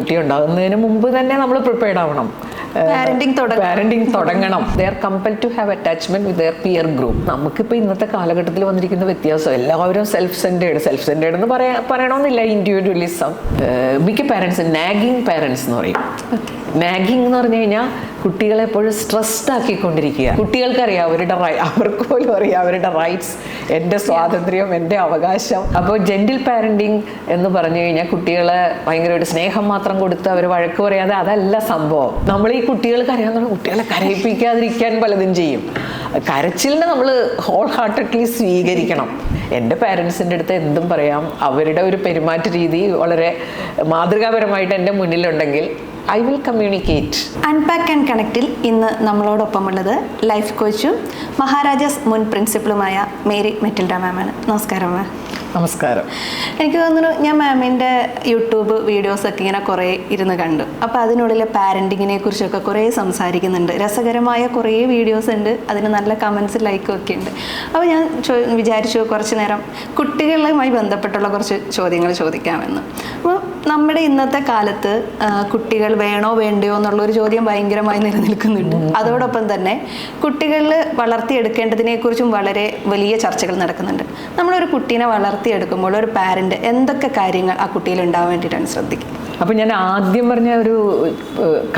കുട്ടി ഉണ്ടാകുന്നതിന് മുമ്പ് തന്നെ നമ്മൾ പ്രിപ്പയർഡ് ആവണം. പാരന്റിങ് തുടങ്ങണം. They're compel to have attachment with their peer group നമുക്കിപ്പോൾ ഇന്നത്തെ കാലഘട്ടത്തിൽ വന്നിരിക്കുന്ന വ്യത്യാസം എല്ലാവരും സെൽഫ് സെന്റേഡ് സെൽഫ് സെന്റേഡ് എന്ന് പറയാ പറയണമെന്നില്ല ഇൻഡിവിജ്വലിസം മിക്ക പാരന്റ്സ് നാഗിങ് പാരന്റ്സ് എന്ന് പറയും. നാഗിങ് എന്ന് പറഞ്ഞു കഴിഞ്ഞാൽ കുട്ടികളെ എപ്പോഴും സ്ട്രെസ്ഡ് ആക്കിക്കൊണ്ടിരിക്കുക. കുട്ടികൾക്കറിയാം അവരുടെ റൈ- അവർക്ക് പോലും അറിയാം അവരുടെ റൈറ്റ്സ് എന്റെ സ്വാതന്ത്ര്യം എന്റെ അവകാശം. അപ്പോൾ ജെന്റിൽ പാരന്റിങ് എന്ന് പറഞ്ഞു കഴിഞ്ഞാൽ കുട്ടികളെ ഭയങ്കര ഒരു സ്നേഹം മാത്രം കൊടുത്ത് അവർ വഴക്ക് പറയാതെ അതല്ല സംഭവം. നമ്മൾ ഈ കുട്ടികൾക്ക് അറിയാവുന്ന കുട്ടികളെ കരയിപ്പിക്കാതിരിക്കാൻ പലതും ചെയ്യും. കരച്ചിലിനെ നമ്മൾ ഹോൾ ഹാർട്ടഡ്ലി സ്വീകരിക്കണം. എന്റെ പാരൻസിന്റെ അടുത്ത് എന്തും പറയാം. അവരുടെ ഒരു പെരുമാറ്റ രീതി വളരെ മാതൃകാപരമായിട്ട് എന്റെ മുന്നിലുണ്ടെങ്കിൽ I will communicate unpack and കണക്റ്റിൽ ഇന്ന് നമ്മളോടൊപ്പമുള്ളത് ലൈഫ് കോച്ചും മഹാരാജാസ് മുൻ പ്രിൻസിപ്പളുമായ മേരി മെറ്റിൽഡ മാമാണ് നമസ്കാരം മാം നമസ്കാരം. എനിക്ക് തോന്നുന്നു ഞാൻ മാമിന്റെ യൂട്യൂബ് വീഡിയോസൊക്കെ ഇങ്ങനെ കുറേ ഇരുന്ന് കണ്ടു. അപ്പോൾ അതിനുള്ളിലെ പാരന്റിങ്ങിനെ കുറിച്ചൊക്കെ കുറേ സംസാരിക്കുന്നുണ്ട്. രസകരമായ കുറേ വീഡിയോസ് ഉണ്ട്. അതിന് നല്ല കമൻസ് ലൈക്കും ഒക്കെ ഉണ്ട്. അപ്പോൾ ഞാൻ വിചാരിച്ചു കുറച്ച് നേരം കുട്ടികളുമായി ബന്ധപ്പെട്ടുള്ള കുറച്ച് ചോദ്യങ്ങൾ ചോദിക്കാമെന്ന്. അപ്പോൾ നമ്മുടെ ഇന്നത്തെ കാലത്ത് കുട്ടികൾ വേണോ വേണ്ടയോ എന്നുള്ള ഒരു ചോദ്യം ഭയങ്കരമായി നിലനിൽക്കുന്നുണ്ട്. അതോടൊപ്പം തന്നെ കുട്ടികളിൽ വളർത്തിയെടുക്കേണ്ടതിനെക്കുറിച്ചും വളരെ വലിയ ചർച്ചകൾ നടക്കുന്നുണ്ട്. നമ്മളൊരു കുട്ടീനെ വളർത്തിയെടുക്കുമ്പോൾ ഒരു പാരന്റ് എന്തൊക്കെ കാര്യങ്ങൾ ആ കുട്ടിയിൽ ഉണ്ടാവാൻ വേണ്ടിയിട്ടാണ് ശ്രദ്ധിക്കുക? അപ്പം ഞാൻ ആദ്യം പറഞ്ഞ ഒരു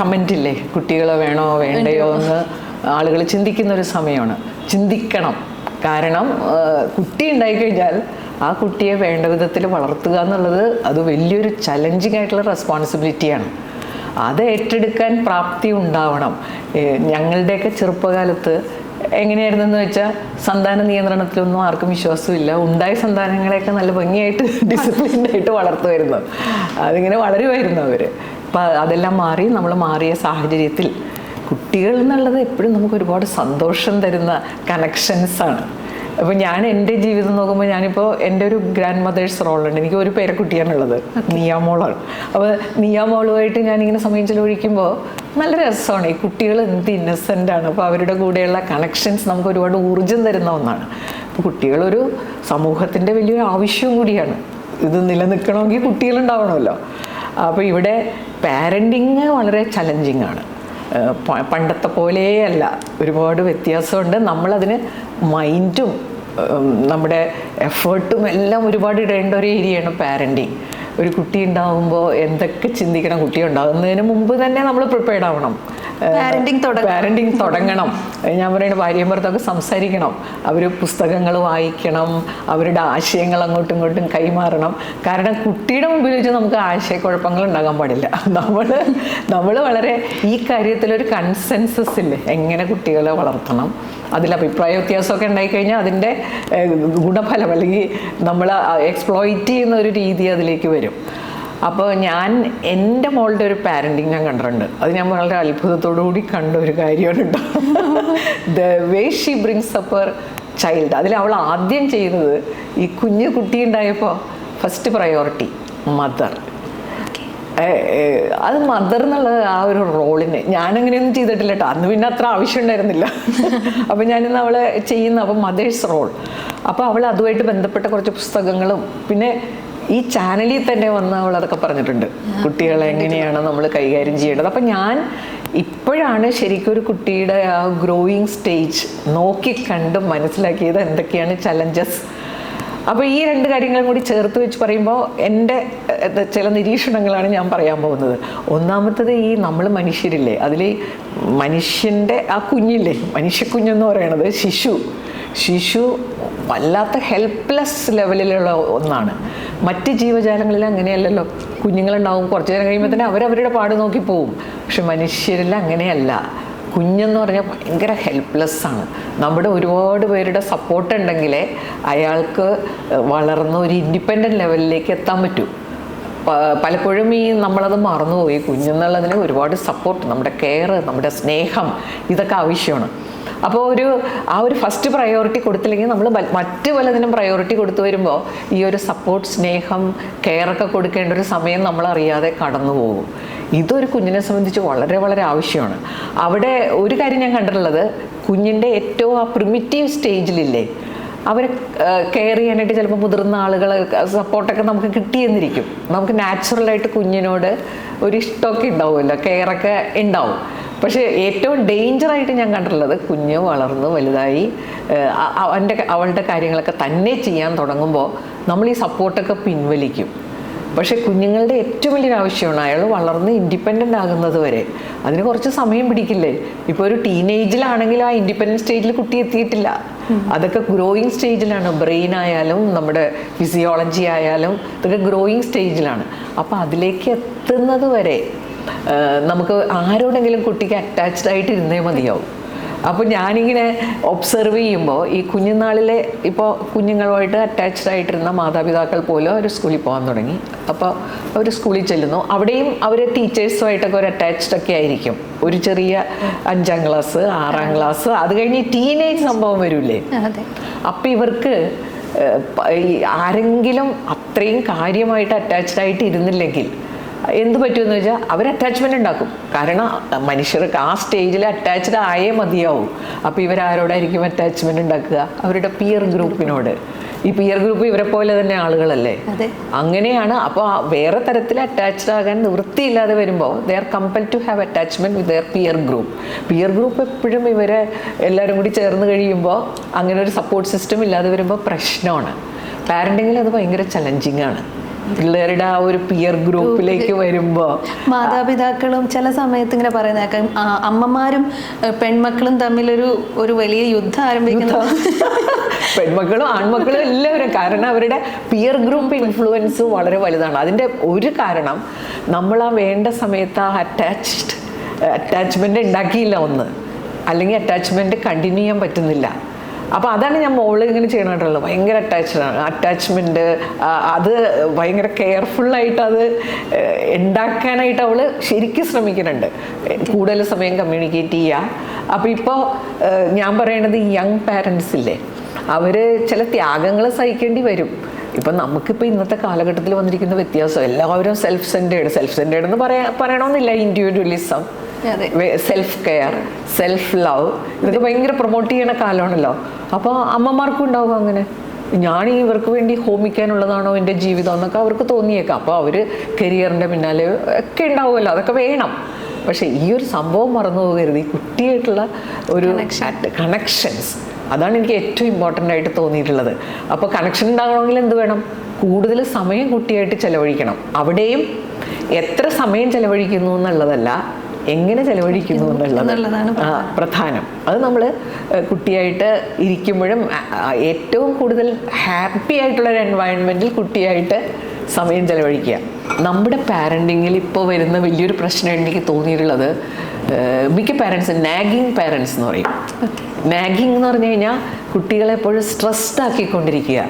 കമന്റ് ഇല്ലേ? കുട്ടികളെ വേണോ വേണ്ടയോ എന്ന് ആളുകൾ ചിന്തിക്കുന്ന ഒരു സമയമാണ്. ചിന്തിക്കണം. കാരണം കുട്ടി ഉണ്ടായിക്കഴിഞ്ഞാൽ ആ കുട്ടിയെ വേണ്ട വിധത്തിൽ വളർത്തുക എന്നുള്ളത് അത് വലിയൊരു ചലഞ്ചിങ് ആയിട്ടുള്ള റെസ്പോൺസിബിലിറ്റിയാണ് അത് ഏറ്റെടുക്കാൻ പ്രാപ്തി ഉണ്ടാവണം. ഞങ്ങളുടെയൊക്കെ ചെറുപ്പകാലത്ത് എങ്ങനെയായിരുന്നെന്ന് വെച്ചാൽ സന്താന നിയന്ത്രണത്തിലൊന്നും ആർക്കും വിശ്വാസമില്ല. ഉണ്ടായ സന്താനങ്ങളെയൊക്കെ നല്ല ഭംഗിയായിട്ട് ഡിസിപ്ലിൻഡായിട്ട് വളർത്തുമായിരുന്നു. അതിങ്ങനെ വളരുമായിരുന്നു അവർ അപ്പം അതെല്ലാം മാറി നമ്മൾ മാറിയ സാഹചര്യത്തിൽ കുട്ടികൾ എന്നുള്ളത് എപ്പോഴും നമുക്ക് ഒരുപാട് സന്തോഷം തരുന്ന കണക്ഷൻസാണ് അപ്പോൾ ഞാൻ എന്റെ ജീവിതം നോക്കുമ്പോൾ ഞാനിപ്പോൾ എന്റെ ഒരു ഗ്രാൻഡ് മദേഴ്സ് റോളുണ്ട് എനിക്ക് ഒരു പേരക്കുട്ടിയാണുള്ളത് നിയാമോളാണ് അപ്പോൾ നിയാമോളുമായിട്ട് ഇങ്ങനെ സമയം ചിലവഴിക്കുമ്പോൾ നല്ല രസമാണ് ഈ കുട്ടികൾ എന്ത് ഇന്നസെന്റ് ആണ്. അപ്പോൾ അവരുടെ കൂടെയുള്ള കണക്ഷൻസ് നമുക്ക് ഒരുപാട് ഊർജം തരുന്ന ഒന്നാണ്. അപ്പോൾ കുട്ടികളൊരു സമൂഹത്തിന്റെ വലിയൊരു ആവശ്യവും കൂടിയാണ്. ഇത് നിലനിൽക്കണമെങ്കിൽ കുട്ടികളുണ്ടാവണമല്ലോ അപ്പോൾ ഇവിടെ പാരന്റിങ് വളരെ ചലഞ്ചിങ് ആണ്. പണ്ടത്തെ പോലെയല്ല. ഒരുപാട് വ്യത്യാസമുണ്ട്. നമ്മളതിന് മൈൻഡും നമ്മുടെ എഫേർട്ടും എല്ലാം ഒരുപാട് ഇടേണ്ട ഒരു ഏരിയയാണ് പാരന്റിങ്. ഒരു കുട്ടി ഉണ്ടാവുമ്പോൾ എന്തൊക്കെ ചിന്തിക്കണം കുട്ടി ഉണ്ടാകുന്നതിന് മുമ്പ് തന്നെ നമ്മൾ പ്രിപ്പയർഡ് ആവണം. പാരന്റിങ് തുടങ്ങണം. ഞാൻ പറയുന്നത് ഭാര്യയും ഭർത്താവൊക്കെ സംസാരിക്കണം. അവർ പുസ്തകങ്ങൾ വായിക്കണം. അവരുടെ ആശയങ്ങൾ അങ്ങോട്ടും ഇങ്ങോട്ടും കൈമാറണം. കാരണം കുട്ടിയുടെ മുമ്പിൽ വെച്ച് നമുക്ക് ആശയക്കുഴപ്പങ്ങൾ ഉണ്ടാകാൻ പാടില്ല. നമ്മൾ നമ്മൾ വളരെ ഈ കാര്യത്തിലൊരു കൺസെൻസസ് ഇല്ലേ? എങ്ങനെ കുട്ടികളെ വളർത്തണം? അതിൽ അഭിപ്രായ വ്യത്യാസമൊക്കെ ഉണ്ടായിക്കഴിഞ്ഞാൽ അതിന്റെ ഗുണഫലം അല്ലെങ്കിൽ നമ്മൾ എക്സ്പ്ലോയിറ്റ് ചെയ്യുന്ന ഒരു രീതി അതിലേക്ക് വരും. അപ്പോൾ ഞാൻ എന്റെ മോളുടെ ഒരു പാരന്റിങ് ഞാൻ കണ്ടിട്ടുണ്ട്. അത് ഞാൻ വളരെ അത്ഭുതത്തോടു കൂടി കണ്ട ഒരു കാര്യമാണ് കേട്ടോ the way she brings up her child അതിൽ അവൾ ആദ്യം ചെയ്യുന്നത് ഈ കുഞ്ഞു കുട്ടി ഉണ്ടായപ്പോൾ ഫസ്റ്റ് പ്രയോറിറ്റി മദർ അത് മദർ എന്നുള്ളത് ആ ഒരു റോളിന് ഞാനങ്ങനെയൊന്നും ചെയ്തിട്ടില്ല കേട്ടോ അന്ന് പിന്നെ അത്ര ആവശ്യം ഉണ്ടായിരുന്നില്ല അപ്പം ഞാനിന്ന് അവളെ ചെയ്യുന്ന അപ്പം മദേഴ്സ് റോൾ അപ്പോൾ അവൾ അതുമായിട്ട് ബന്ധപ്പെട്ട കുറച്ച് പുസ്തകങ്ങളും പിന്നെ ഈ ചാനലിൽ തന്നെ വന്ന് അവൾ അതൊക്കെ പറഞ്ഞിട്ടുണ്ട് കുട്ടികളെ എങ്ങനെയാണ് നമ്മൾ കൈകാര്യം ചെയ്യേണ്ടത്? അപ്പം ഞാൻ ഇപ്പോഴാണ് ശരിക്കും ഒരു കുട്ടിയുടെ ആ ഗ്രോയിങ് സ്റ്റേജ് നോക്കി കണ്ട് മനസ്സിലാക്കിയത് എന്തൊക്കെയാണ് ചലഞ്ചസ് അപ്പോൾ ഈ രണ്ട് കാര്യങ്ങളും കൂടി ചേർത്ത് വെച്ച് പറയുമ്പോൾ എന്റെ ചില നിരീക്ഷണങ്ങളാണ് ഞാൻ പറയാൻ പോകുന്നത്. ഒന്നാമത്തത് ഈ നമ്മൾ മനുഷ്യരില്ലേ? അതിൽ മനുഷ്യന്റെ ആ കുഞ്ഞില്ലേ? മനുഷ്യക്കുഞ്ഞെന്ന് പറയണത് ശിശു. ശിശു വല്ലാത്ത ഹെൽപ്ലെസ് ലെവലിലുള്ള ഒന്നാണ്. മറ്റ് ജീവജാലങ്ങളിൽ അങ്ങനെയല്ലല്ലോ. കുഞ്ഞുങ്ങളുണ്ടാവും കുറച്ച് നേരം കഴിയുമ്പോൾ തന്നെ അവരവരുടെ പാട് നോക്കി പോവും. പക്ഷെ മനുഷ്യരിൽ അങ്ങനെയല്ല. കുഞ്ഞെന്ന് പറഞ്ഞാൽ ഭയങ്കര ഹെൽപ്ലെസ് ആണ്. നമ്മുടെ ഒരുപാട് പേരുടെ സപ്പോർട്ട് ഉണ്ടെങ്കിലേ അയാൾക്ക് വളർന്ന ഒരു ഇൻഡിപെൻഡന്റ് ലെവലിലേക്ക് എത്താൻ പറ്റൂ. പലപ്പോഴും ഈ നമ്മളത് മറന്നുപോയി. കുഞ്ഞെന്നുള്ളതിന് ഒരുപാട് സപ്പോർട്ട് നമ്മുടെ കെയർ നമ്മുടെ സ്നേഹം ഇതൊക്കെ ആവശ്യമാണ്. അപ്പോൾ ഒരു ആ ഒരു ഫസ്റ്റ് പ്രയോറിറ്റി കൊടുത്തില്ലെങ്കിൽ നമ്മൾ മറ്റ് പലതിനും പ്രയോറിറ്റി കൊടുത്തു വരുമ്പോൾ ഈ ഒരു സപ്പോർട്ട് സ്നേഹം കെയറൊക്കെ കൊടുക്കേണ്ട ഒരു സമയം നമ്മൾ അറിയാതെ കടന്നു പോകും. ഇതൊരു കുഞ്ഞിനെ സംബന്ധിച്ച് വളരെ വളരെ ആവശ്യമാണ്. അവിടെ ഒരു കാര്യം ഞാൻ കണ്ടിട്ടുള്ളത് കുഞ്ഞിന്റെ ഏറ്റവും ആ പ്രിമിറ്റീവ് സ്റ്റേജിലില്ലേ അവരെ കെയർ ചെയ്യാനായിട്ട് ചിലപ്പോൾ മുതിർന്ന ആളുകൾ സപ്പോർട്ടൊക്കെ നമുക്ക് കിട്ടിയെന്നിരിക്കും. നമുക്ക് നാച്ചുറലായിട്ട് കുഞ്ഞിനോട് ഒരു ഇഷ്ടമൊക്കെ ഉണ്ടാവുമല്ലോ കെയറൊക്കെ ഉണ്ടാവും. പക്ഷേ ഏറ്റവും ഡേഞ്ചറായിട്ട് ഞാൻ കണ്ടിട്ടുള്ളത് കുഞ്ഞ് വളർന്ന് വലുതായി അവന്റെ അവളുടെ കാര്യങ്ങളൊക്കെ തന്നെ ചെയ്യാൻ തുടങ്ങുമ്പോൾ നമ്മൾ ഈ സപ്പോർട്ടൊക്കെ പിൻവലിക്കും. പക്ഷേ കുഞ്ഞുങ്ങളുടെ ഏറ്റവും വലിയൊരു ആവശ്യമാണ് അയാൾ വളർന്ന് ഇൻഡിപെൻഡന്റ് ആകുന്നത് വരെ. അതിന് കുറച്ച് സമയം പിടിക്കില്ലേ? ഇപ്പോൾ ഒരു ടീനേജിലാണെങ്കിൽ ആ ഇൻഡിപെൻഡന്റ് സ്റ്റേജിൽ കുട്ടി എത്തിയിട്ടില്ല. അതൊക്കെ ഗ്രോയിങ് സ്റ്റേജിലാണ്. ബ്രെയിൻ ആയാലും നമ്മുടെ ഫിസിയോളജി ആയാലും ഇതൊക്കെ ഗ്രോയിങ് സ്റ്റേജിലാണ്. അപ്പോൾ അതിലേക്ക് എത്തുന്നത് വരെ നമുക്ക് ആരോടെങ്കിലും കുട്ടിക്ക് അറ്റാച്ച്ഡ് ആയിട്ട് ഇരുന്നേ മതിയാവും. അപ്പോൾ ഞാനിങ്ങനെ ഒബ്സർവ് ചെയ്യുമ്പോൾ ഈ കുഞ്ഞുനാളിലെ ഇപ്പോൾ കുഞ്ഞുങ്ങളുമായിട്ട് അറ്റാച്ച്ഡ് ആയിട്ടിരുന്ന മാതാപിതാക്കൾ പോലും അവർ സ്കൂളിൽ പോകാൻ തുടങ്ങി. അപ്പോൾ അവർ സ്കൂളിൽ ചെല്ലുന്നു. അവിടെയും അവർ ടീച്ചേഴ്സുമായിട്ടൊക്കെ ഒരു അറ്റാച്ച്ഡ് ഒക്കെ ആയിരിക്കും. ഒരു ചെറിയ അഞ്ചാം ക്ലാസ് ആറാം ക്ലാസ് അത് കഴിഞ്ഞ് ടീനേജ് സംഭവം വരില്ലേ? അപ്പം ഇവർക്ക് ആരെങ്കിലും അത്രയും കാര്യമായിട്ട് അറ്റാച്ച്ഡ് ആയിട്ട് ഇരുന്നില്ലെങ്കിൽ എന്ത് പറ്റുമെന്ന് വെച്ചാൽ അവർ അറ്റാച്ച്മെന്റ് ഉണ്ടാക്കും. കാരണം മനുഷ്യർക്ക് ആ സ്റ്റേജിൽ അറ്റാച്ച്ഡ് ആയേ മതിയാവും. അപ്പോൾ ഇവരാരോടായിരിക്കും അറ്റാച്ച്മെന്റ് ഉണ്ടാക്കുക? അവരുടെ പിയർ ഗ്രൂപ്പിനോട് ഈ പിയർ ഗ്രൂപ്പ് ഇവരെ പോലെ തന്നെ ആളുകളല്ലേ? അങ്ങനെയാണ്. അപ്പോൾ വേറെ തരത്തിൽ അറ്റാച്ച്ഡ് ആകാൻ നിവൃത്തിയില്ലാതെ വരുമ്പോൾ they are compel to have attachment with their peer group peer group എപ്പോഴും ഇവരെ എല്ലാവരും കൂടി ചേർന്ന് കഴിയുമ്പോൾ അങ്ങനെ ഒരു സപ്പോർട്ട് സിസ്റ്റം ഇല്ലാതെ വരുമ്പോൾ പ്രശ്നമാണ്. പാരന്റിങ്ങിൽ അത് ഭയങ്കര ചലഞ്ചിങ് ആണ്. പിള്ളേരുടെ ആ ഒരു പിയർ ഗ്രൂപ്പിലേക്ക് വരുമ്പോൾ മാതാപിതാക്കളും ചില സമയത്ത് ഇങ്ങനെ പറയുന്നേക്കാം. അമ്മമാരും പെൺമക്കളും തമ്മിലൊരു ഒരു വലിയ യുദ്ധം ആരംഭിക്കുന്നു. പെൺമക്കളും ആൺമക്കളും എല്ലാവരും. കാരണം അവരുടെ പിയർ ഗ്രൂപ്പ് ഇൻഫ്ലുവൻസ് വളരെ വലുതാണ്. അതിന്റെ ഒരു കാരണം നമ്മൾ ആ വേണ്ട സമയത്ത് ആ അറ്റാച്ച്ഡ് അറ്റാച്ച്മെന്റ് ഉണ്ടാക്കിയില്ല ഒന്ന്. അല്ലെങ്കിൽ അറ്റാച്ച്മെന്റ് കണ്ടിന്യൂ ചെയ്യാൻ പറ്റുന്നില്ല. അപ്പോൾ അതാണ് ഞാൻ മോൾ ഇങ്ങനെ ചെയ്യണമായിട്ടുള്ളത് ഭയങ്കര അറ്റാച്ച്ഡാണ് അറ്റാച്ച്മെന്റ് അത് ഭയങ്കര കെയർഫുള്ളായിട്ട് അത് ഉണ്ടാക്കാനായിട്ട് അവൾ ശരിക്കും ശ്രമിക്കുന്നുണ്ട്. കൂടുതൽ സമയം കമ്മ്യൂണിക്കേറ്റ് ചെയ്യുക അപ്പോൾ ഇപ്പോൾ ഞാൻ പറയണത് യങ് പാരൻസ് ഇല്ലേ അവർ ചില ത്യാഗങ്ങൾ സഹിക്കേണ്ടി വരും. ഇപ്പം നമുക്കിപ്പോൾ ഇന്നത്തെ കാലഘട്ടത്തിൽ വന്നിരിക്കുന്ന വ്യത്യാസം എല്ലാവരും സെൽഫ് സെന്റേഡ് സെൽഫ് സെന്റേഡ് എന്ന് പറയാ പറയണമെന്നില്ല individualism self care self love ഇത് ഭയങ്കര പ്രൊമോട്ട് ചെയ്യണ കാലമാണല്ലോ. അപ്പോൾ അമ്മമാർക്കും ഉണ്ടാവും അങ്ങനെ. ഞാൻ ഇവർക്ക് വേണ്ടി ഹോമിക്കാനുള്ളതാണോ എന്റെ ജീവിതം എന്നൊക്കെ അവർക്ക് തോന്നിയേക്കാം. അപ്പോൾ അവർ കരിയറിന്റെ പിന്നാലെ ഒക്കെ ഉണ്ടാവുമല്ലോ. അതൊക്കെ വേണം. പക്ഷേ ഈ ഒരു സംഭവം മറന്നു പോകരുത്. ഈ കുട്ടിയായിട്ടുള്ള ഒരു കണക്ഷൻസ് അതാണ് എനിക്ക് ഏറ്റവും ഇമ്പോർട്ടന്റ് ആയിട്ട് തോന്നിയിട്ടുള്ളത്. അപ്പോൾ കണക്ഷൻ ഉണ്ടാകണമെങ്കിൽ എന്ത് വേണം? കൂടുതൽ സമയം കുട്ടിയായിട്ട് ചിലവഴിക്കണം. അവിടെയും എത്ര സമയം ചിലവഴിക്കുന്നു എന്നുള്ളതല്ല എങ്ങനെ ചെലവഴിക്കുന്നു എന്നുള്ളതാണ് എന്നുള്ളത് പ്രധാനം. അത് നമ്മൾ കുട്ടിയായിട്ട് ഇരിക്കുമ്പോഴും ഏറ്റവും കൂടുതൽ ഹാപ്പി ആയിട്ടുള്ള ഒരു എൻവയൺമെന്റിൽ കുട്ടിയായിട്ട് സമയം ചെലവഴിക്കുക. നമ്മുടെ പാരന്റിങ്ങിൽ ഇപ്പോൾ വരുന്ന വലിയൊരു പ്രശ്നം എനിക്ക് തോന്നിയിട്ടുള്ളത്. മിക്ക പാരൻസ് നാഗിങ് പാരൻസ് എന്ന് പറയും. നാഗിങ് എന്ന് പറഞ്ഞു കഴിഞ്ഞാൽ കുട്ടികളെ എപ്പോഴും സ്ട്രെസ്ഡ് ആക്കിക്കൊണ്ടിരിക്കുക.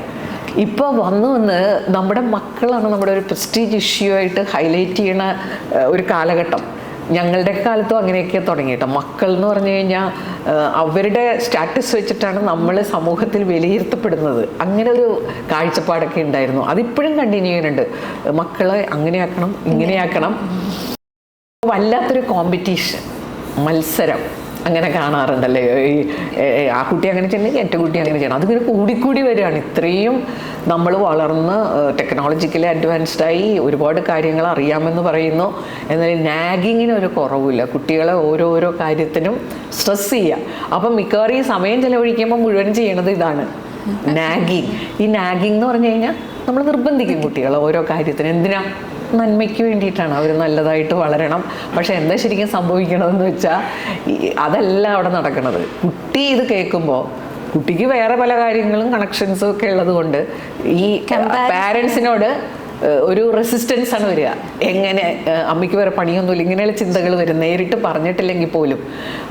ഇപ്പോൾ വന്നു വന്ന് നമ്മുടെ മക്കളാണ് നമ്മുടെ ഒരു പ്രസ്റ്റീജ് ഇഷ്യൂ ആയിട്ട് ഹൈലൈറ്റ് ചെയ്യുന്ന ഒരു കാലഘട്ടം. ഞങ്ങളുടെ കാലത്തും അങ്ങനെയൊക്കെ തുടങ്ങിയിട്ട് മക്കൾ എന്ന് പറഞ്ഞു കഴിഞ്ഞാൽ അവരുടെ സ്റ്റാറ്റസ് വെച്ചിട്ടാണ് നമ്മൾ സമൂഹത്തിൽ വിലയിരുത്തപ്പെടുന്നത്. അങ്ങനെ ഒരു കാഴ്ചപ്പാടൊക്കെ ഉണ്ടായിരുന്നു. അതിപ്പോഴും കണ്ടിന്യൂ ചെയ്യുന്നുണ്ട്. മക്കളെ അങ്ങനെയാക്കണം ഇങ്ങനെയാക്കണം. വല്ലാത്തൊരു കോമ്പറ്റീഷൻ മത്സരം. അങ്ങനെ കാണാറുണ്ടല്ലേ? ഈ ആ കുട്ടി അങ്ങനെ ചെയ്യണമെങ്കിൽ എന്റെ കുട്ടി അങ്ങനെ ചെയ്യണം. അതിങ്ങനെ കൂടിക്കൂടി വരികയാണ്. ഇത്രയും നമ്മൾ വളർന്ന് ടെക്നോളജിക്കലി അഡ്വാൻസ്ഡ് ആയി ഒരുപാട് കാര്യങ്ങൾ അറിയാമെന്ന് പറയുന്നു. എന്നാൽ നാഗിങ്ങിന് ഒരു കുറവില്ല. കുട്ടികളെ ഓരോരോ കാര്യത്തിനും സ്ട്രെസ് ചെയ്യുക. അപ്പം മിക്കവാറും ഈ സമയം ചിലവഴിക്കുമ്പോൾ മുഴുവൻ ചെയ്യണത് ഇതാണ്. നാഗിങ് ഈ നാഗിങ് എന്ന് പറഞ്ഞു കഴിഞ്ഞാൽ നമ്മൾ നിർബന്ധിക്കും. കുട്ടികളെ ഓരോ കാര്യത്തിന്. എന്തിനാ? നന്മയ്ക്ക് വേണ്ടിയിട്ടാണ് അവർ നല്ലതായിട്ട് വളരണം. പക്ഷെ എന്താ ശരിക്കും സംഭവിക്കണമെന്ന് വെച്ചാൽ അതല്ല അവിടെ നടക്കുന്നത് കുട്ടി ഇത് കേൾക്കുമ്പോൾ കുട്ടിക്ക് വേറെ പല കാര്യങ്ങളും കണക്ഷൻസും ഒക്കെ ഉള്ളത് കൊണ്ട് ഈ പാരൻസിനോട് ഒരു റെസിസ്റ്റൻസ് ആണ് വരിക. എങ്ങനെ അമ്മയ്ക്ക് വേറെ പണിയൊന്നുമില്ല. ഇങ്ങനെയുള്ള ചിന്തകൾ വരും. നേരിട്ട് പറഞ്ഞിട്ടില്ലെങ്കിൽ പോലും.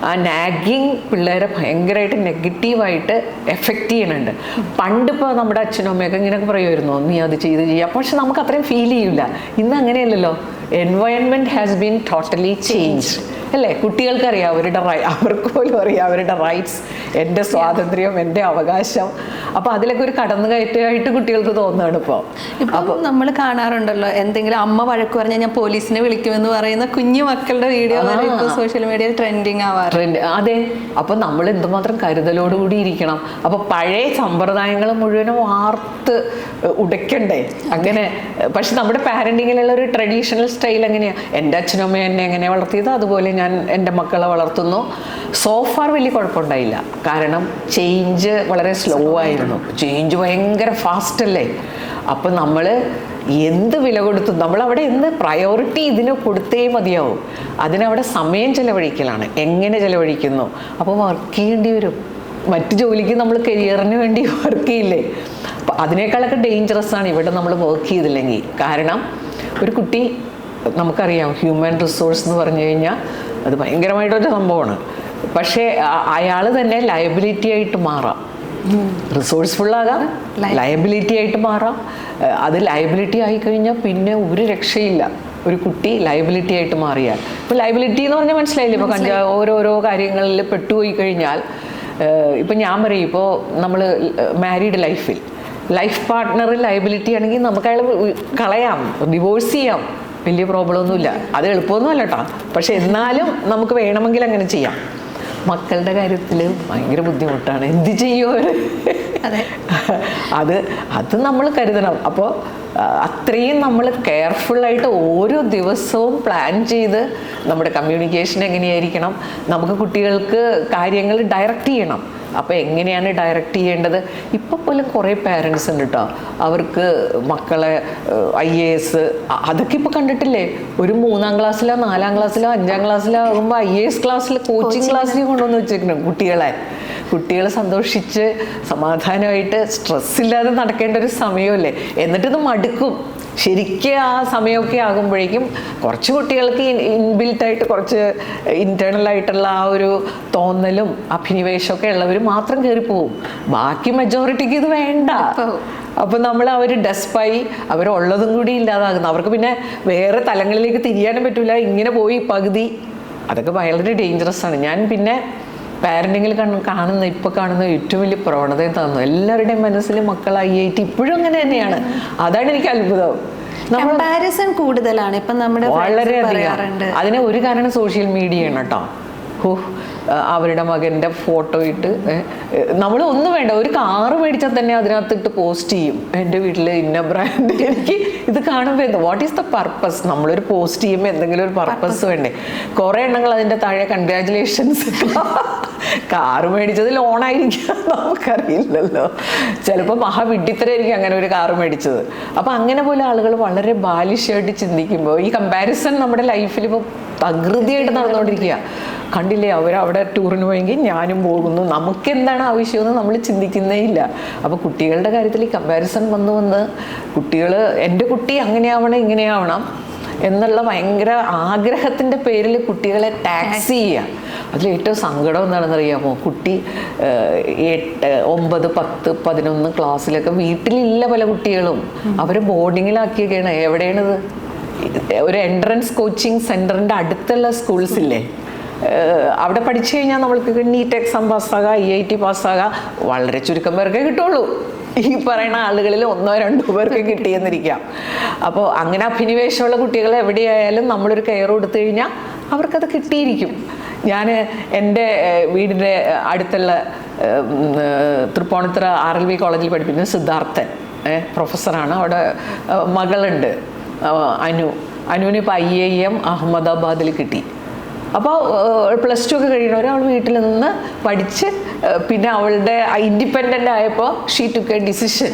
ആ നാഗിങ് പിള്ളേരെ ഭയങ്കരമായിട്ട് നെഗറ്റീവായിട്ട് എഫക്റ്റ് ചെയ്യണുണ്ട് പണ്ടിപ്പോൾ നമ്മുടെ അച്ഛനും അമ്മയൊക്കെ ഇങ്ങനെയൊക്കെ പറയുമായിരുന്നു. നീ അത് ചെയ്ത് ചെയ്യുക പക്ഷെ നമുക്ക് അത്രയും ഫീൽ ചെയ്യില്ല ഇന്ന് അങ്ങനെയല്ലല്ലോ. Environment has been totally change അല്ലേ? കുട്ടികൾക്ക് അറിയാം അവരുടെ റൈ അവർക്ക് പോലും അറിയാം അവരുടെ റൈറ്റ്സ് എന്റെ സ്വാതന്ത്ര്യം എന്റെ അവകാശം. അപ്പോൾ അതിലൊക്കെ ഒരു കടന്നു കടന്നുകയറ്റമായിട്ട് കുട്ടികൾക്ക് തോന്നുകയാണ് ഇപ്പോൾ അപ്പോൾ നമ്മൾ കാണാറുണ്ടല്ലോ എന്തെങ്കിലും അമ്മ വഴക്ക് പറഞ്ഞാൽ ഞാൻ പോലീസിനെ വിളിക്കുമെന്ന് പറയുന്ന കുഞ്ഞു മക്കളുടെ വീഡിയോ ഇപ്പോൾ സോഷ്യൽ മീഡിയയിൽ ട്രെൻഡിങ് ആവാറ്. ട്രെൻഡ് അതെ. അപ്പോൾ നമ്മൾ എന്തുമാത്രം കരുതലോടുകൂടി ഇരിക്കണം. അപ്പോൾ പഴയ സമ്പ്രദായങ്ങൾ മുഴുവനും വാർത്ത് ഉടയ്ക്കണ്ടേ? അങ്ങനെ പക്ഷെ നമ്മുടെ പാരന്റിങ്ങിലുള്ള ഒരു ട്രഡീഷണൽ സ്റ്റൈൽ എങ്ങനെയാ? എന്റെ അച്ഛനും അമ്മയും എന്നെ എങ്ങനെ വളർത്തിയത്? അതുപോലെ ഞാൻ എന്റെ മക്കളെ വളർത്തുന്നു. സോഫാർ വലിയ കുഴപ്പമുണ്ടായില്ല. കാരണം ചേഞ്ച് വളരെ സ്ലോ ആയിരുന്നു. ചേഞ്ച് ഭയങ്കര ഫാസ്റ്റ് അല്ലേ? അപ്പം നമ്മൾ എന്ത് വില കൊടുത്തു നമ്മൾ അവിടെ എന്ത് പ്രയോറിറ്റി ഇതിന് കൊടുത്തേ മതിയാവും. അതിനവിടെ സമയം ചെലവഴിക്കലാണ്. എങ്ങനെ ചിലവഴിക്കുന്നു? അപ്പോൾ വർക്ക് ചെയ്യേണ്ടി വരും. മറ്റ് ജോലിക്ക് നമ്മൾ കരിയറിന് വേണ്ടി വർക്ക് ചെയ്യില്ലേ? അപ്പം അതിനേക്കാളൊക്കെ ഡേഞ്ചറസ് ആണ് ഇവിടെ നമ്മൾ വർക്ക് ചെയ്തില്ലെങ്കിൽ. കാരണം ഒരു കുട്ടി നമുക്കറിയാം ഹ്യൂമൻ റിസോഴ്സ് എന്ന് പറഞ്ഞു കഴിഞ്ഞാൽ അത് ഭയങ്കരമായിട്ടൊരു സംഭവമാണ്. പക്ഷേ അയാൾ തന്നെ ലയബിലിറ്റി ആയിട്ട് മാറാം. റിസോഴ്സ്ഫുൾ ആകാം ലയബിലിറ്റി ആയിട്ട് മാറാം. അത് ലയബിലിറ്റി ആയി കഴിഞ്ഞാൽ പിന്നെ ഒരു രക്ഷയില്ല. ഒരു കുട്ടി ലയബിലിറ്റി ആയിട്ട് മാറിയാൽ. ഇപ്പോൾ ലയബിലിറ്റി എന്ന് പറഞ്ഞാൽ മനസ്സിലായില്ലേ? ഇപ്പോൾ കഞ്ചാവ് ഓരോരോ കാര്യങ്ങളിൽ പെട്ടുപോയി കഴിഞ്ഞാൽ ഇപ്പം ഞാൻ പറയും ഇപ്പോൾ നമ്മൾ മാരീഡ് ലൈഫിൽ ലൈഫ് പാർട്ട്ണർ ലയബിലിറ്റി ആണെങ്കിൽ നമുക്ക് അയാൾ കളയാം ഡിവോഴ്സ് ചെയ്യാം. വലിയ പ്രോബ്ലം ഒന്നുമില്ല. അത് എളുപ്പമൊന്നുമല്ല കേട്ടോ പക്ഷെ എന്നാലും നമുക്ക് വേണമെങ്കിൽ അങ്ങനെ ചെയ്യാം. മക്കളുടെ കാര്യത്തിൽ ഭയങ്കര ബുദ്ധിമുട്ടാണ്. എന്ത് ചെയ്യും അത്. അത് നമ്മൾ കരുതണം. അപ്പോൾ അത്രയും നമ്മൾ കെയർഫുള്ളായിട്ട് ഓരോ ദിവസവും പ്ലാൻ ചെയ്ത് നമ്മുടെ കമ്മ്യൂണിക്കേഷൻ എങ്ങനെയായിരിക്കണം? നമുക്ക് കുട്ടികൾക്ക് കാര്യങ്ങൾ ഡയറക്റ്റ് ചെയ്യണം. അപ്പോൾ എങ്ങനെയാണ് ഡയറക്റ്റ് ചെയ്യേണ്ടത്? ഇപ്പോൾ പോലും കുറേ പാരൻസ് ഉണ്ട് കേട്ടോ അവർക്ക് മക്കളെ ഐ എ എസ് അതൊക്കെ ഇപ്പോൾ കണ്ടിട്ടില്ലേ? ഒരു മൂന്നാം ക്ലാസ്സിലോ നാലാം ക്ലാസ്സിലോ അഞ്ചാം ക്ലാസ്സിലോ ആകുമ്പോൾ ഐ എ എസ് ക്ലാസ്സിൽ കോച്ചിങ് ക്ലാസ്സിൽ കൊണ്ടുവന്ന് വെച്ചേക്കണം കുട്ടികളെ. കുട്ടികൾ സന്തോഷിച്ച് സമാധാനമായിട്ട് സ്ട്രെസ് ഇല്ലാതെ നടക്കേണ്ട ഒരു സമയമല്ലേ എന്നിട്ടിത് മടുക്കും. ശരിക്കും ആ സമയമൊക്കെ ആകുമ്പോഴേക്കും കുറച്ച് കുട്ടികൾക്ക് ഇൻബിൽറ്റ് ആയിട്ട് കുറച്ച് ഇന്റേണൽ ആയിട്ടുള്ള ആ ഒരു തോന്നലും അഭിനിവേശമൊക്കെ ഉള്ളവർ മാത്രം കയറിപ്പോവും ബാക്കി മെജോറിറ്റിക്ക് ഇത് വേണ്ട. അപ്പൊ നമ്മൾ അവർ ഡെസ്പായി അവരുള്ളതും കൂടി ഇല്ലാതാകുന്നു. അവർക്ക് പിന്നെ വേറെ തലങ്ങളിലേക്ക് തിരിയാനും പറ്റില്ല ഇങ്ങനെ പോയി പകുതി. അതൊക്കെ വളരെ ഡേഞ്ചറസ് ആണ്. ഞാൻ പിന്നെ പാരന്റിങ്ങിൽ കാണുന്ന ഇപ്പൊ കാണുന്ന ഏറ്റവും വലിയ പ്രവണത തന്നു എല്ലാവരുടെയും മനസ്സിൽ മക്കൾ ഐ ഐ ടി ഇപ്പോഴും അങ്ങനെ തന്നെയാണ്. അതാണ് എനിക്ക് അത്ഭുതം. കമ്പാരിസൺ കൂടുതലാണ്. ഇപ്പം നമ്മുടെ വളരെ പറയാറുണ്ട്. അതിന് ഒരു കാരണം സോഷ്യൽ മീഡിയ ആണ് കേട്ടോ. ഹോ അവരുടെ മകന്റെ ഫോട്ടോ ഇട്ട് നമ്മൾ ഒന്നും വേണ്ട ഒരു കാറ് മേടിച്ചാൽ തന്നെ അതിനകത്തിട്ട് പോസ്റ്റ് ചെയ്യും. എന്റെ വീട്ടിൽ ഇന്ന ബ്രാൻഡ് എനിക്ക് ഇത് കാണുമ്പോൾ എന്ത് വാട്ട് ഈസ് ദ പർപ്പസ് നമ്മളൊരു പോസ്റ്റ് ചെയ്യുമ്പോൾ എന്തെങ്കിലും ഒരു പർപ്പസ് വേണ്ടേ? കുറേ എണ്ണങ്ങൾ അതിന്റെ താഴെ കൺഗ്രാറ്റുലേഷൻസ് കാറ് മേടിച്ചത് ലോണായിരിക്കാം നമുക്കറിയില്ലല്ലോ. ചിലപ്പോൾ മഹാവിഡ്ഢിത്തരായിരിക്കും അങ്ങനെ ഒരു കാറ് മേടിച്ചത്. അപ്പം അങ്ങനെ പോലെ ആളുകൾ വളരെ ബാലിഷ്യമായിട്ട് ചിന്തിക്കുമ്പോൾ ഈ കമ്പാരിസൺ നമ്മുടെ ലൈഫിൽ ഇപ്പോൾ തകൃതിയായിട്ട് നടന്നുകൊണ്ടിരിക്കുക. കണ്ടില്ലേ അവർ അവിടെ ടൂറിന് പോയെങ്കിൽ ഞാനും പോകുന്നു. നമുക്ക് എന്താണ് ആവശ്യമെന്ന് നമ്മൾ ചിന്തിക്കുന്നേ ഇല്ല അപ്പോൾ കുട്ടികളുടെ കാര്യത്തിൽ ഈ കമ്പാരിസൺ വന്നു വന്ന് കുട്ടികൾ എന്റെ കുട്ടി അങ്ങനെയാവണം ഇങ്ങനെയാവണം എന്നുള്ള ഭയങ്കര ആഗ്രഹത്തിന്റെ പേരിൽ കുട്ടികളെ ടാക്സ് ചെയ്യുക. അതിൽ ഏറ്റവും സങ്കടം എന്താണെന്ന് അറിയാമോ കുട്ടി എട്ട് ഒമ്പത് പത്ത് പതിനൊന്ന് ക്ലാസ്സിലൊക്കെ വീട്ടിലില്ല പല കുട്ടികളും. അവർ ബോർഡിങ്ങിലാക്കിയൊക്കെയാണ്. എവിടെയാണിത്? ഒരു എൻട്രൻസ് കോച്ചിങ് സെന്ററിന്റെ അടുത്തുള്ള സ്കൂൾസ് ഇല്ലേ? അവിടെ പഠിച്ചു കഴിഞ്ഞാൽ നമ്മൾക്ക് നീറ്റ് എക്സാം പാസ്സാകാം ഐ ഐ ടി പാസ്സാകാം. വളരെ ചുരുക്കം പേർക്കേ കിട്ടുള്ളൂ. ഈ പറയുന്ന ആളുകളിൽ ഒന്നോ രണ്ടോ പേർക്ക് കിട്ടിയെന്നിരിക്കാം. അപ്പോൾ അങ്ങനെ അഭിനിവേശമുള്ള കുട്ടികൾ എവിടെയായാലും നമ്മളൊരു കെയർ കൊടുത്തു കഴിഞ്ഞാൽ അവർക്കത് കിട്ടിയിരിക്കും. ഞാൻ എന്റെ വീടിന്റെ അടുത്തുള്ള തൃപ്പോണിത്തറ ആർ എൽ വി കോളേജിൽ പഠിപ്പിക്കുന്ന സിദ്ധാർത്ഥൻ പ്രൊഫസറാണ്. അവിടെ മകളുണ്ട് അനു. അനുവിന് ഇപ്പോൾ ഐ ഐ എം അഹമ്മദാബാദിൽ കിട്ടി. അപ്പോൾ പ്ലസ് ടു ഒക്കെ കഴിയണവർ അവൾ വീട്ടിൽ നിന്ന് പഠിച്ച് പിന്നെ അവളുടെ ഇൻഡിപെൻഡന്റ് ആയപ്പോൾ ഷീ ടുക്ക് എ ഡിസിഷൻ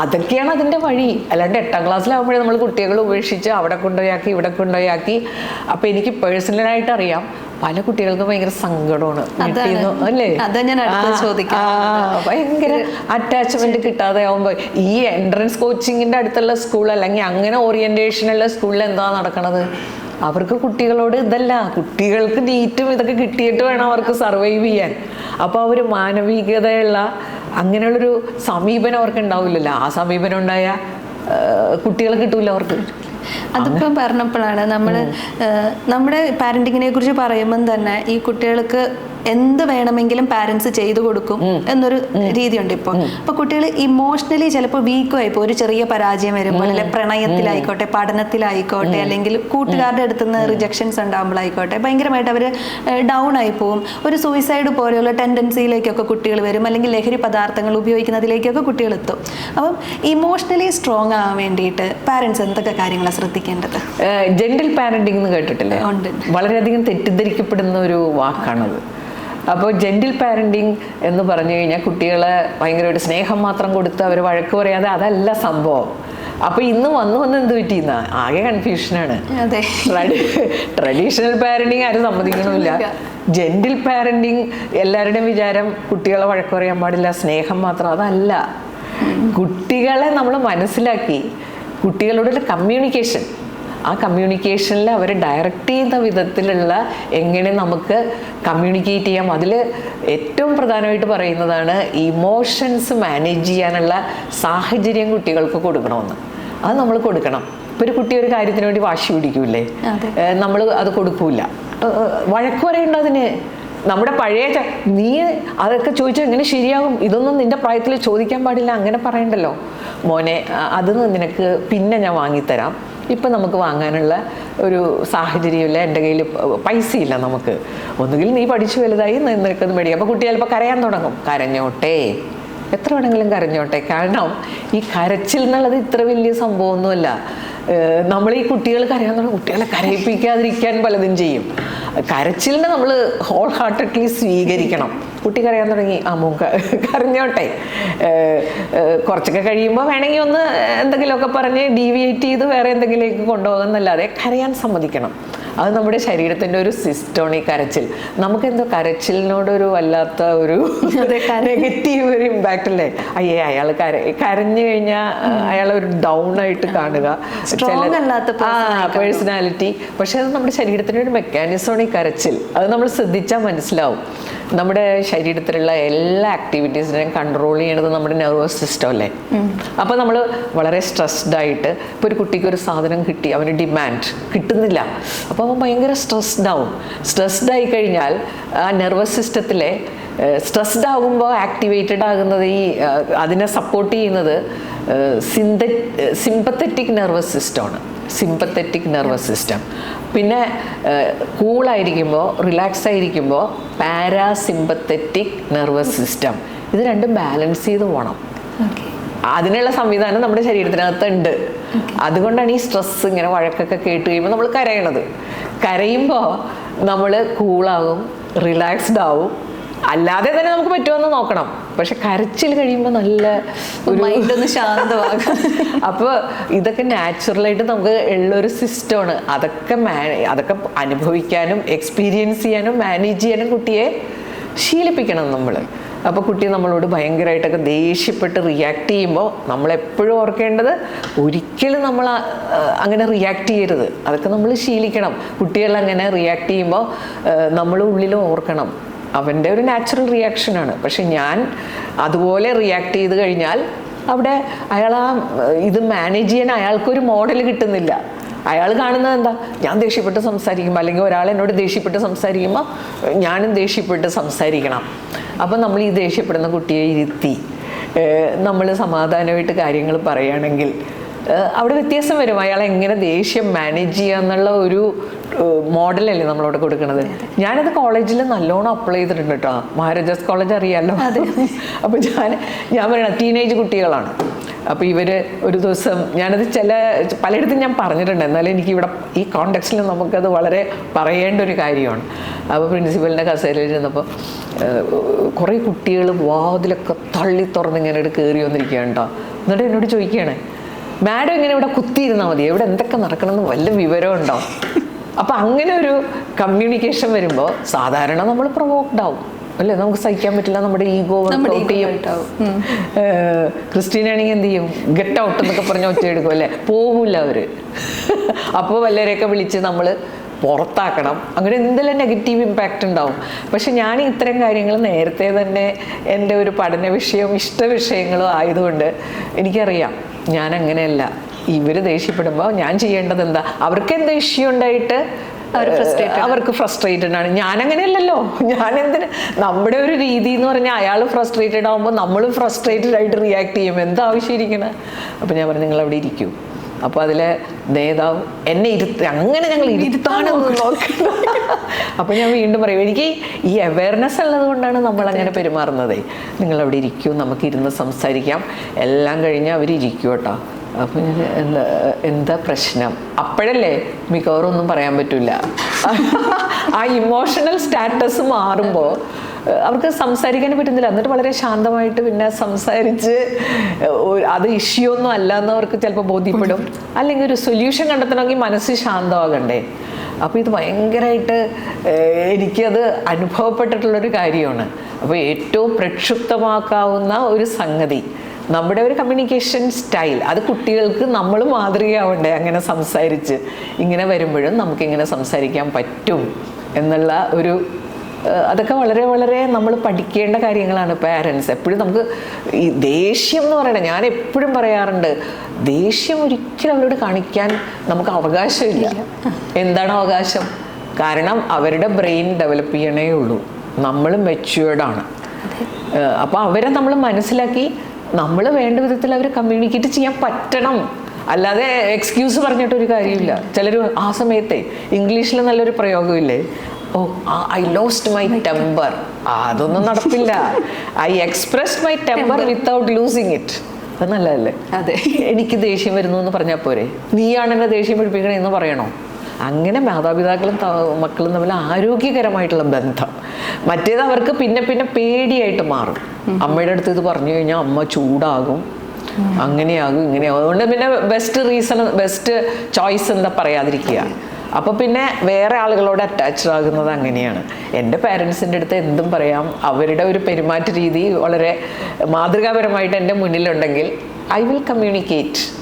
അതൊക്കെയാണ് അതിന്റെ വഴി. അല്ലാണ്ട് എട്ടാം ക്ലാസ്സിലാകുമ്പോഴേ നമ്മൾ കുട്ടികളെ ഉപേക്ഷിച്ച് അവിടെ കൊണ്ടുപോയാക്കി ഇവിടെ കൊണ്ടുപോയാക്കി. അപ്പോൾ എനിക്ക് പേഴ്സണലായിട്ട് അറിയാം. പല കുട്ടികൾക്കും ഭയങ്കര സങ്കടമാണ്. അല്ലേ? ഭയങ്കര അറ്റാച്ച്മെന്റ് കിട്ടാതെ ആവുമ്പോൾ ഈ എൻട്രൻസ് കോച്ചിങ്ങിന്റെ അടുത്തുള്ള സ്കൂൾ അല്ലെങ്കിൽ അങ്ങനെ ഓറിയന്റേഷനുള്ള സ്കൂളിൽ എന്താ നടക്കണത്? അവർക്ക് കുട്ടികളോട് ഇതല്ല കുട്ടികൾക്ക് നീറ്റും ഇതൊക്കെ കിട്ടിയിട്ട് വേണം അവർക്ക് സർവൈവ് ചെയ്യാൻ. അപ്പോൾ അവർ മാനവികതയുള്ള അങ്ങനെയുള്ളൊരു സമീപനം അവർക്ക് ഉണ്ടാവില്ലല്ലോ. ആ സമീപനം ഉണ്ടായ കുട്ടികളെ കിട്ടൂല അവർക്ക്. അതിപ്പം പറഞ്ഞപ്പോഴാണ് നമ്മൾ നമ്മുടെ പാരന്റിങ്ങിനെ കുറിച്ച് പറയുമ്പം തന്നെ ഈ കുട്ടികൾക്ക് എന്ത് വേണമെങ്കിലും പാരന്റ്സ് ചെയ്തു കൊടുക്കും എന്നൊരു രീതിയുണ്ട് ഇപ്പോൾ. അപ്പൊ കുട്ടികൾ ഇമോഷണലി ചിലപ്പോൾ വീക്കും ആയിപ്പോ ഒരു ചെറിയ പരാജയം വരുമ്പോൾ അല്ലെ പ്രണയത്തിലായിക്കോട്ടെ പഠനത്തിലായിക്കോട്ടെ അല്ലെങ്കിൽ കൂട്ടുകാരുടെ അടുത്ത് നിന്ന് റിജക്ഷൻസ് ഉണ്ടാകുമ്പോഴായിക്കോട്ടെ ഭയങ്കരമായിട്ട് അവർ ഡൗൺ ആയി പോവും ഒരു സൂയിസൈഡ് പോലെയുള്ള ടെൻഡൻസിയിലേക്കൊക്കെ കുട്ടികൾ വരും അല്ലെങ്കിൽ ലഹരി പദാർത്ഥങ്ങൾ ഉപയോഗിക്കുന്നതിലേക്കൊക്കെ കുട്ടികൾ എത്തും. അപ്പം ഇമോഷണലി സ്ട്രോങ് ആവാൻ വേണ്ടിയിട്ട് പാരന്റ്സ് എന്തൊക്കെ കാര്യങ്ങളാണ് ശ്രദ്ധിക്കേണ്ടത്? ജെന്റിൽ പാരന്റിംഗ് എന്ന് കേട്ടിട്ടില്ലേ? ഉണ്ട്. വളരെയധികം തെറ്റിദ്ധരിക്കപ്പെടുന്ന ഒരു വാക്കാണത്. അപ്പോൾ ജെന്റിൽ പാരന്റിങ് എന്ന് പറഞ്ഞു കഴിഞ്ഞാൽ കുട്ടികളെ ഭയങ്കര ഒരു സ്നേഹം മാത്രം കൊടുത്ത് അവർ വഴക്ക് പറയാതെ അതല്ല സംഭവം. അപ്പൊ ഇന്ന് വന്നു വന്ന് എന്ത് പറ്റിയെന്ന ആകെ കൺഫ്യൂഷനാണ് ട്രഡീഷണൽ പാരന്റിങ് ആരും സമ്മതിക്കണമില്ല ജെന്റിൽ പാരന്റിങ് എല്ലാവരുടെയും വിചാരം കുട്ടികളെ വഴക്ക് പറയാൻ പാടില്ല സ്നേഹം മാത്രം അതല്ല. കുട്ടികളെ നമ്മൾ മനസ്സിലാക്കി. കുട്ടികളോടുള്ള കമ്മ്യൂണിക്കേഷൻ ആ കമ്മ്യൂണിക്കേഷനിൽ അവർ ഡയറക്റ്റ് ചെയ്യുന്ന വിധത്തിലുള്ള എങ്ങനെ നമുക്ക് കമ്മ്യൂണിക്കേറ്റ് ചെയ്യാം. അതിൽ ഏറ്റവും പ്രധാനമായിട്ട് പറയുന്നതാണ് ഇമോഷൻസ് മാനേജ് ചെയ്യാനുള്ള സാഹചര്യം കുട്ടികൾക്ക് കൊടുക്കണമെന്ന്. അത് നമ്മൾ കൊടുക്കണം. ഇപ്പോൾ ഒരു കുട്ടി ഒരു കാര്യത്തിന് വേണ്ടി വാശി പിടിക്കൂലേ നമ്മൾ അത് കൊടുക്കൂല. വഴക്ക് പറയേണ്ട അതിന്. നമ്മുടെ പഴയ നീ അതൊക്കെ ചോദിച്ചാൽ എങ്ങനെ ശരിയാകും? ഇതൊന്നും നിന്റെ പ്രായത്തിൽ ചോദിക്കാൻ പാടില്ല അങ്ങനെ പറയണ്ടല്ലോ. മോനെ അതൊന്നും അത് നിനക്ക് പിന്നെ ഞാൻ വാങ്ങിത്തരാം. ഇപ്പം നമുക്ക് വാങ്ങാനുള്ള ഒരു സാഹചര്യമില്ല എന്റെ കയ്യിൽ പൈസ ഇല്ല നമുക്ക്. ഒന്നുകിൽ നീ പഠിച്ചു വലുതായി നിൽക്കുന്ന മേടിക്കാം. അപ്പോൾ കുട്ടി ചിലപ്പോൾ കരയാൻ തുടങ്ങും. കരഞ്ഞോട്ടെ. എത്ര വേണമെങ്കിലും കരഞ്ഞോട്ടെ. കാരണം ഈ കരച്ചിൽ എന്നുള്ളത് ഇത്ര വലിയ സംഭവമൊന്നുമല്ല. നമ്മൾ ഈ കുട്ടികൾ കരയാൻ തുടങ്ങും. കുട്ടികളെ കരയിപ്പിക്കാതിരിക്കാൻ പലതും ചെയ്യും. കരച്ചിലിനെ നമ്മൾ ഹോൾ ഹാർട്ടഡ്ലി സ്വീകരിക്കണം. കുട്ടി കരയാൻ തുടങ്ങി. ആ മൂക്ക കരഞ്ഞോട്ടെ. കുറച്ചൊക്കെ കഴിയുമ്പോൾ വേണമെങ്കിൽ ഒന്ന് എന്തെങ്കിലുമൊക്കെ പറഞ്ഞ് ഡീവിയേറ്റ് ചെയ്ത് വേറെ എന്തെങ്കിലുമൊക്കെ കൊണ്ടുപോകുന്നല്ലാതെ കരയാൻ സമ്മതിക്കണം. അത് നമ്മുടെ ശരീരത്തിന്റെ ഒരു സിസ്റ്റമാണ് ഈ കരച്ചിൽ. നമുക്കെന്തോ കരച്ചിലിനോടൊരു വല്ലാത്ത ഒരു നെഗറ്റീവ് ഒരു ഇമ്പാക്റ്റ് അല്ലേ? അയ്യേ അയാൾ കര കരഞ്ഞു കഴിഞ്ഞാൽ അയാൾ ഒരു ഡൗൺ ആയിട്ട് കാണുക. പേഴ്സണാലിറ്റി പക്ഷെ അത് നമ്മുടെ ശരീരത്തിന്റെ ഒരു മെക്കാനിസമാണ് ഈ കരച്ചിൽ. അത് നമ്മൾ ശ്രദ്ധിച്ചാൽ മനസ്സിലാവും. നമ്മുടെ ശരീരത്തിലുള്ള എല്ലാ ആക്ടിവിറ്റീസിനെയും കൺട്രോൾ ചെയ്യണത് നമ്മുടെ നെർവസ് സിസ്റ്റം അല്ലേ? അപ്പോൾ നമ്മൾ വളരെ സ്ട്രെസ്ഡ് ആയിട്ട് ഇപ്പോൾ ഒരു കുട്ടിക്ക് ഒരു സാധനം കിട്ടി അവന് ഡിമാൻഡ് കിട്ടുന്നില്ല. അപ്പോൾ അവൻ ഭയങ്കര സ്ട്രെസ്ഡ് ആവും. സ്ട്രെസ്ഡ് ആയി കഴിഞ്ഞാൽ ആ നെർവസ് സിസ്റ്റത്തിലെ സ്ട്രെസ്ഡ് ആകുമ്പോൾ ആക്ടിവേറ്റഡ് ആകുന്നത് ഈ അതിനെ സപ്പോർട്ട് ചെയ്യുന്നത് സിന്ത സിമ്പത്തറ്റിക് നെർവസ് സിസ്റ്റമാണ് സിമ്പത്തറ്റിക് നെർവസ് സിസ്റ്റം പിന്നെ കൂളായിരിക്കുമ്പോൾ റിലാക്സ് ആയിരിക്കുമ്പോൾ പാരാസിമ്പത്തറ്റിക് നെർവസ് സിസ്റ്റം ഇത് രണ്ടും ബാലൻസ് ചെയ്ത് പോകണം അതിനുള്ള സംവിധാനം നമ്മുടെ ശരീരത്തിനകത്ത് ഉണ്ട് അതുകൊണ്ടാണ് ഈ സ്ട്രെസ് ഇങ്ങനെ വഴക്കൊക്കെ കേട്ട് കഴിയുമ്പോൾ നമ്മൾ കരയണത്. കരയുമ്പോൾ നമ്മൾ കൂളാകും റിലാക്സ്ഡ് ആവും അല്ലാതെ തന്നെ നമുക്ക് പറ്റുമെന്ന് നോക്കണം. പക്ഷെ കരച്ചിൽ കഴിയുമ്പോൾ നല്ല ഒരു മൈൻഡ് ഒന്ന് ശാന്തമാകും. അപ്പോൾ ഇതൊക്കെ നാച്ചുറലായിട്ട് നമുക്ക് ഉള്ളൊരു സിസ്റ്റമാണ് അതൊക്കെ അതൊക്കെ അനുഭവിക്കാനും എക്സ്പീരിയൻസ് ചെയ്യാനും മാനേജ് ചെയ്യാനും കുട്ടിയെ ശീലിപ്പിക്കണം നമ്മൾ അപ്പോൾ കുട്ടി നമ്മളോട് ഭയങ്കരമായിട്ടൊക്കെ ദേഷ്യപ്പെട്ട് റിയാക്ട് ചെയ്യുമ്പോൾ നമ്മളെപ്പോഴും ഓർക്കേണ്ടത് ഒരിക്കലും നമ്മൾ അങ്ങനെ റിയാക്ട് ചെയ്യരുത്. അതൊക്കെ നമ്മൾ ശീലിക്കണം. കുട്ടികൾ അങ്ങനെ റിയാക്ട് ചെയ്യുമ്പോൾ നമ്മൾ ഉള്ളിൽ ഓർക്കണം. അവന്റെ ഒരു നാച്ചുറൽ റിയാക്ഷനാണ് പക്ഷെ ഞാൻ അതുപോലെ റിയാക്ട് ചെയ്ത് കഴിഞ്ഞാൽ അവിടെ അയാൾ ആ ഇത് മാനേജ് ചെയ്യാൻ അയാൾക്കൊരു മോഡൽ കിട്ടുന്നില്ല. അയാൾ കാണുന്നത് എന്താ? ഞാൻ ദേഷ്യപ്പെട്ട് സംസാരിക്കുമ്പോൾ അല്ലെങ്കിൽ ഒരാൾ എന്നോട് ദേഷ്യപ്പെട്ട് സംസാരിക്കുമ്പോൾ ഞാനും ദേഷ്യപ്പെട്ട് സംസാരിക്കണം. അപ്പം നമ്മൾ ഈ ദേഷ്യപ്പെടുന്ന കുട്ടിയെ ഇരുത്തി നമ്മൾ സമാധാനമായിട്ട് കാര്യങ്ങൾ പറയുകയാണെങ്കിൽ അവിടെ വ്യത്യാസം വരും. അയാൾ എങ്ങനെ ദേഷ്യം മാനേജ് ചെയ്യുക എന്നുള്ള ഒരു മോഡലല്ലേ നമ്മളവിടെ കൊടുക്കുന്നത് ഞാനത് കോളേജിൽ നല്ലോണം അപ്ലൈ ചെയ്തിട്ടുണ്ട് കേട്ടോ മഹാരാജാസ് കോളേജ് അറിയാമല്ലോ അപ്പോൾ ഞാൻ ഞാൻ പറയണ ടീനേജ് കുട്ടികളാണ്. അപ്പോൾ ഇവർ ഒരു ദിവസം ഞാനത് ചില പലയിടത്തും ഞാൻ പറഞ്ഞിട്ടുണ്ട്. എന്നാലും എനിക്ക് ഇവിടെ ഈ കോണ്ടെക്സ്റ്റിൽ നമുക്കത് വളരെ പറയേണ്ട ഒരു കാര്യമാണ് അപ്പോൾ പ്രിൻസിപ്പലിന്റെ കസേരയിൽ ഇരുന്നപ്പോൾ കുറേ കുട്ടികൾ വാതിലൊക്കെ തള്ളി തുറന്ന് ഇങ്ങനെ കയറി വന്നിരിക്കുകയാണ് കേട്ടോ എന്നിട്ട് എന്നോട് ചോദിക്കുകയാണ് മാഡം ഇങ്ങനെ ഇവിടെ കുത്തിയിരുന്നാൽ മതി. എവിടെ എന്തൊക്കെ നടക്കണമെന്ന് വല്ല വിവരം ഉണ്ടോ? അപ്പം അങ്ങനെ ഒരു കമ്മ്യൂണിക്കേഷൻ വരുമ്പോൾ സാധാരണ നമ്മൾ പ്രൊവോക്ഡ് ആവും. അല്ലേ? നമുക്ക് സഹിക്കാൻ പറ്റില്ല. നമ്മുടെ ഈഗോ വർക്കൗട്ട് ചെയ്യും. ക്രിസ്റ്റീനാണെങ്കിൽ എന്ത് ചെയ്യും? ഗെറ്റ് ഔട്ട് എന്നൊക്കെ പറഞ്ഞ് ഒറ്റ എടുക്കും അല്ലേ? പോകില്ല അവർ. അപ്പോൾ വല്ലവരെയൊക്കെ വിളിച്ച് നമ്മൾ പുറത്താക്കണം. അങ്ങനെ എന്തെല്ലാം നെഗറ്റീവ് ഇമ്പാക്റ്റ് ഉണ്ടാവും? പക്ഷെ ഞാൻ ഇത്തരം കാര്യങ്ങൾ നേരത്തെ തന്നെ എന്റെ ഒരു പഠന വിഷയവും ഇഷ്ട വിഷയങ്ങളും ആയതുകൊണ്ട് എനിക്കറിയാം. ഞാൻ അങ്ങനെയല്ല ഇവർ ദേഷ്യപ്പെടുമ്പോൾ ഞാൻ ചെയ്യേണ്ടത് എന്താ അവർക്ക് എന്താ ഇഷ്യൂ ഉണ്ടായിട്ട് അവർക്ക് ഫ്രസ്ട്രേറ്റഡ് ആണ്. ഞാൻ അങ്ങനെയല്ലല്ലോ ഞാൻ എന്തിന് നമ്മുടെ ഒരു രീതി എന്ന് പറഞ്ഞാൽ അയാൾ ഫ്രസ്ട്രേറ്റഡ് ആകുമ്പോൾ നമ്മളും ഫ്രസ്ട്രേറ്റഡ് ആയിട്ട് റിയാക്ട് ചെയ്യും. എന്താവശ്യം ഇരിക്കണേ? അപ്പോൾ ഞാൻ പറഞ്ഞു നിങ്ങൾ അവിടെ ഇരിക്കൂ. അപ്പോൾ അതിലെ നേതാവ് എന്നെ ഇരുത്തി അങ്ങനെ ഞങ്ങൾ ഇരുത്താണ് നോക്കുന്നത് അപ്പോൾ ഞാൻ വീണ്ടും പറയും എനിക്ക് ഈ അവയർനെസ് ഉള്ളത് കൊണ്ടാണ് നമ്മൾ അങ്ങനെ പെരുമാറുന്നത്. നിങ്ങൾ അവിടെ ഇരിക്കൂ നമുക്ക് ഇരുന്ന് സംസാരിക്കാം. എല്ലാം കഴിഞ്ഞ് അവർ ഇരിക്കൂ കേട്ടോ. അപ്പം ഞാൻ എന്താ എന്താ പ്രശ്നം? അപ്പോഴല്ലേ മിക്കവാറും ഒന്നും പറയാൻ പറ്റില്ല ആ ഇമോഷണൽ സ്റ്റാറ്റസ് മാറുമ്പോൾ അവർക്ക് സംസാരിക്കാൻ പറ്റുന്നില്ല. എന്നിട്ട് വളരെ ശാന്തമായിട്ട് പിന്നെ സംസാരിച്ച് അത് ഇഷ്യൂ ഒന്നും അല്ല എന്ന് അവർക്ക് ചിലപ്പോൾ ബോധ്യപ്പെടും. അല്ലെങ്കിൽ ഒരു സൊല്യൂഷൻ കണ്ടെത്തണമെങ്കിൽ മനസ്സ് ശാന്തമാകണ്ടേ. അപ്പോൾ ഇത് ഭയങ്കരമായിട്ട് എനിക്കത് അനുഭവപ്പെട്ടിട്ടുള്ളൊരു കാര്യമാണ്. അപ്പോൾ ഏറ്റവും പ്രക്ഷുബ്ധമാക്കാവുന്ന ഒരു സംഗതി നമ്മുടെ ഒരു കമ്മ്യൂണിക്കേഷൻ സ്റ്റൈൽ അത് കുട്ടികൾക്ക് നമ്മൾ മാതൃകയാവണ്ടേ അങ്ങനെ സംസാരിച്ച്. ഇങ്ങനെ വരുമ്പോഴും നമുക്കിങ്ങനെ സംസാരിക്കാൻ പറ്റും എന്നുള്ള ഒരു അതൊക്കെ വളരെ വളരെ നമ്മൾ പഠിക്കേണ്ട കാര്യങ്ങളാണ് പാരൻസ് എപ്പോഴും നമുക്ക് ഈ ദേഷ്യം എന്ന് പറയണത് ഞാൻ എപ്പോഴും പറയാറുണ്ട് ദേഷ്യം ഒരിക്കലും അവരോട് കാണിക്കാൻ നമുക്ക് അവകാശമില്ല. എന്താണ് അവകാശം? കാരണം അവരുടെ ബ്രെയിൻ ഡെവലപ്പ് ചെയ്യണേ ഉള്ളൂ. നമ്മൾ മെച്യൂർഡാണ് അപ്പോൾ അവരെ നമ്മൾ മനസ്സിലാക്കി നമ്മൾ വേണ്ട വിധത്തിൽ അവർ കമ്മ്യൂണിക്കേറ്റ് ചെയ്യാൻ പറ്റണം. അല്ലാതെ എക്സ്ക്യൂസ് പറഞ്ഞിട്ടൊരു കാര്യമില്ല. ചിലർ ആ സമയത്തെ ഇംഗ്ലീഷിൽ നല്ലൊരു പ്രയോഗമില്ലേ? Oh I lost my temper അതൊന്നും നടപ്പില്ല. I express my temper without losing it അത് നല്ലതല്ലേ? അതെ. എനിക്ക് ദേഷ്യം വരുന്നു എന്ന് പറഞ്ഞാൽ പോരെ? നീയാണ് എന്നെ ദേഷ്യം പിടിപ്പിക്കണേ എന്ന് പറയണോ? അങ്ങനെ മാതാപിതാക്കളും മക്കളും തമ്മിൽ ആരോഗ്യകരമായിട്ടുള്ള ബന്ധം. മറ്റേത് അവർക്ക് പിന്നെ പിന്നെ പേടിയായിട്ട് മാറും. അമ്മയുടെ അടുത്ത് ഇത് പറഞ്ഞു കഴിഞ്ഞാൽ അമ്മ ചൂടാകും. അങ്ങനെയാകും ഇങ്ങനെയാകും. അതുകൊണ്ട് പിന്നെ ബെസ്റ്റ് റീസൺ ബെസ്റ്റ് ചോയ്സ് എന്താ പറയാതിരിക്കുക. അപ്പോൾ പിന്നെ വേറെ ആളുകളോട് അറ്റാച്ച്ഡ് ആകുന്നത് അങ്ങനെയാണ്. എന്റെ പാരൻസിന്റെ അടുത്ത് എന്തും പറയാം. അവരുടെ ഒരു പെരുമാറ്റ രീതി വളരെ മാതൃകാപരമായിട്ട് എന്റെ മുന്നിലുണ്ടെങ്കിൽ ഐ വിൽ കമ്മ്യൂണിക്കേറ്റ്